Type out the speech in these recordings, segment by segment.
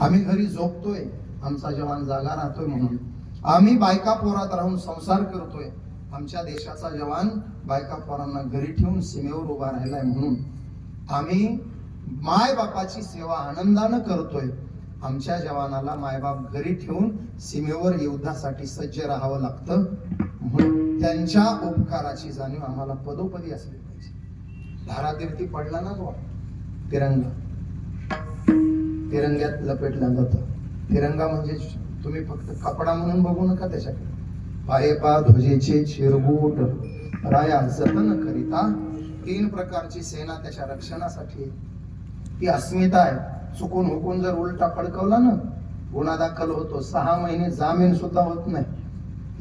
आम्ही घरी झोपतोय. आमचा जवान जागा राहतोय म्हणून. आम्ही बायका पोरात राहून संसार करतोय. आमच्या देशाचा जवान बायका पोरांना घरी ठेवून सीमेवर उभा राहिलाय म्हणून. आम्ही माय बापाची सेवा आनंदानं करतोय. आमच्या जवानाला मायबाप घरी ठेवून सीमेवर युद्धासाठी सज्ज राहावं लागतं म्हणून त्यांच्या उपकाराची जाणीव आम्हाला पदोपदी असली पाहिजे. धारातीर्थी पडला ना तो तिरंगा. तिरंग्यात लपेटला जातं. तिरंगा म्हणजे तुम्ही फक्त कपडा म्हणून बघू नका त्याच्याकडे. पाये पा ध्वजेचे चिरबूट राया जतन करिता. तीन प्रकारची सेना त्याच्या रक्षणासाठी. ती अस्मिता आहे. चुकून हुकून जर उलटा फडकवला ना गुन्हा दाखल होतो. सहा महिने जामीन सुद्धा होत नाही.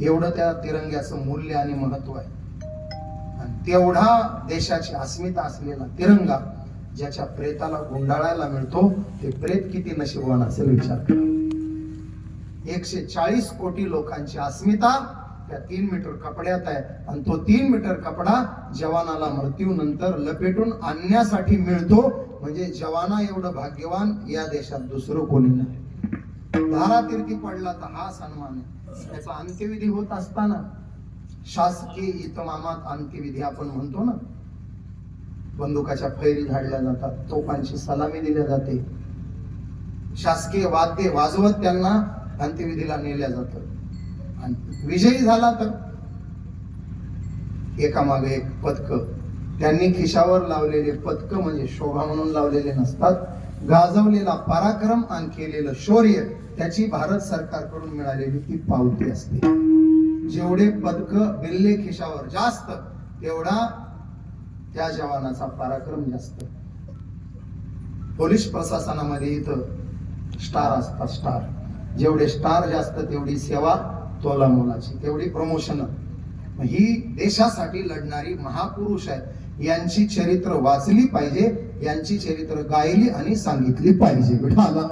एवढं त्या तिरंग्याचं मूल्य आणि महत्त्व आहे. तेवढा देशाची अस्मिता असलेला तिरंगा ज्याच्या प्रेताला गुंडाळायला मिळतो ते प्रेत किती नशिबवान असेल विचार करा. एकशे चाळीस कोटी लोकांची अस्मिता त्या तीन मीटर कपड्यात आहे. आणि तो तीन मीटर कपडा जवानाला मृत्यूनंतर लपेटून आणण्यासाठी मिळतो. म्हणजे जवाना एवढं भाग्यवान या देशात दुसरं कोणी नाही. धारातीर्थी पडला तर हा सन्मान आहे. त्याचा अंत्यविधी होत असताना शासकीय इतमामात अंत्यविधी आपण म्हणतो ना बंदुकाच्या फैरी झाडल्या जातात तोफांची सलामी दिल्या जाते. शासकीय वाद्य वाजवत त्यांना अंत्यविधीला नेल्या जात. आणि विजयी झाला तर एकामागे एक पदक त्यांनी खिशावर लावलेले पदक म्हणजे शोभा म्हणून लावलेले नसतात. गाजवलेला पराक्रम आणि केलेलं शौर्य त्याची भारत सरकारकडून मिळालेली ती पावती असते. जेवढे पदक बिल्ले खिशावर जास्त तेवढा त्या जवानाचा पराक्रम जास्त. पोलीस प्रशासनामध्ये इथं स्टार असतात स्टार जेवढे स्टार जास्त तेवढी सेवा तोला मोलाची तेवढी प्रमोशन ही देशासाठी लढणारी महापुरुष आहेत. यांची चरित्र वाचली पाहिजे यांची चरित्र गायली आणि सांगितली पाहिजे. विठाला